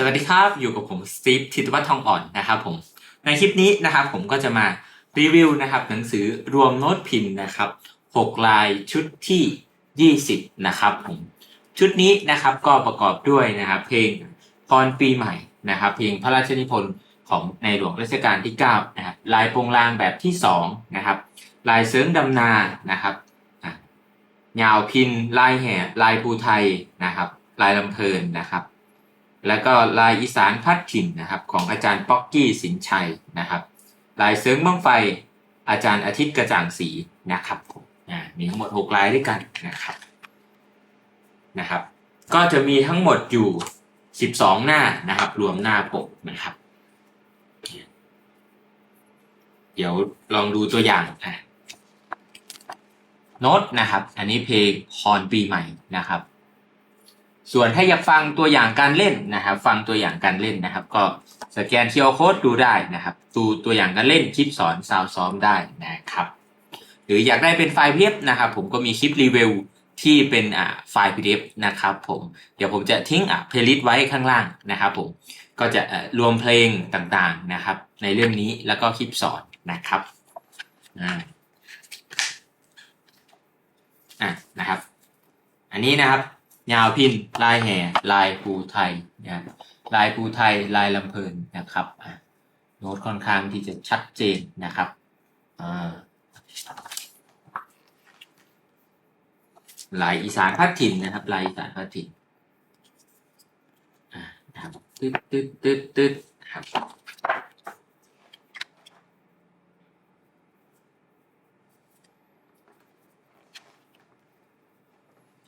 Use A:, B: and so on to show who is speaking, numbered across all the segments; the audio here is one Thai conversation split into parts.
A: สวัสดีครับอยู่กับผมสตีฟทิตวัฒน์ทองอ่อนนะครับผมในคลิปนี้นะครับผมก็จะมารีวิวนะครับหนังสือรวมโน้ตพิมพ์นะครับ6ลายชุดที่ 20นะครับผมชุดนี้นะครับก็ประกอบด้วยนะครับเพลงพรปีใหม่นะครับเพลงพระราชนิพนธ์ของในหลวงรัชกาลที่9นะครับลายโปรงลางแบบที่2นะครับลายเสริงดำนานะครับยาวพินลายแห่ลายภูไทยนะครับลายลำเพลินนะครับ แล้วก็ลายอีสานพัดถิ่นนะครับของอาจารย์ป๊อกกี้สินชัยนะครับ ลายเสริงบ้างไฟอาจารย์อาทิตย์กระจ่างสีนะครับผมมีทั้งหมด 6 ลายด้วยกันนะครับนะครับ ก็จะมีทั้งหมดอยู่ 12 หน้านะครับ รวมหน้าปกนะครับ เดี๋ยวลองดูตัวอย่างอะโน้ตนะครับ อันนี้เพลงพรปีใหม่นะครับ ส่วนถ้าอยากฟังตัวอย่างการเล่นนะครับ ฟังตัวอย่างการเล่นนะครับ ก็สแกน QR Code ดูได้นะครับ ดูตัวอย่างการเล่นคลิปสอนซาวซ้อมได้นะครับ หรืออยากได้เป็นไฟล์ PDF นะครับ ผมก็มีคลิปรีวิวที่เป็นอ่าไฟล์ PDF นะครับ ผมเดี๋ยวผมจะทิ้งอะเพลย์ลิสต์ไว้ข้างล่างนะครับ ผมก็จะเอ่อรวมเพลงต่างๆนะครับ ในเรื่องนี้แล้วก็คลิปสอนนะครับอ่าอะนะครับ อันนี้นะครับ ยาวพินลายแห่ลายภูไทยนะลายภูไทยลายลำเพลินนะครับโน้ตค่อนข้างที่จะชัดเจนนะครับลายอีสานพัดถิ่นนะครับลายอีสานพัดถิ่นนะครับตึ๊ดตึ๊ดตึ๊ดตึ๊ดครับ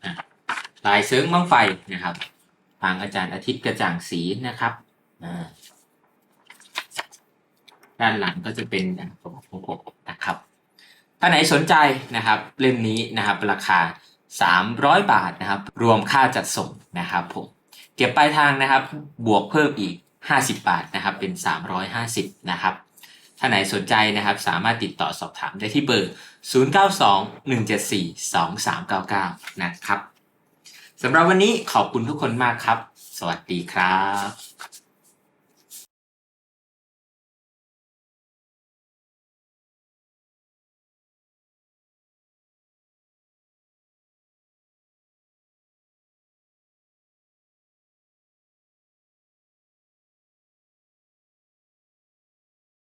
A: อะ ลายเสริงบังไฟนะครับทางอาจารย์อาทิตย์กระจ่างสีนะครับอ่าด้านหลังก็จะเป็นอย่งของผมนะครับถ้าไหนสนใจนะครับ เล่มนี้นะครับ ราคา 300 บาทนะครับ รวมค่าจัดส่งนะครับผมเก็บปลายทางนะครับ บวกเพิ่มอีก 50 บาทนะครับ เป็น 350 นะครับถ้าไหนสนใจนะครับ สามารถติดต่อสอบถามได้ที่เบอร์ 0921742399 นะครับ สำหรับวันนี้ขอบคุณทุกคนมากครับ สวัสดีครับ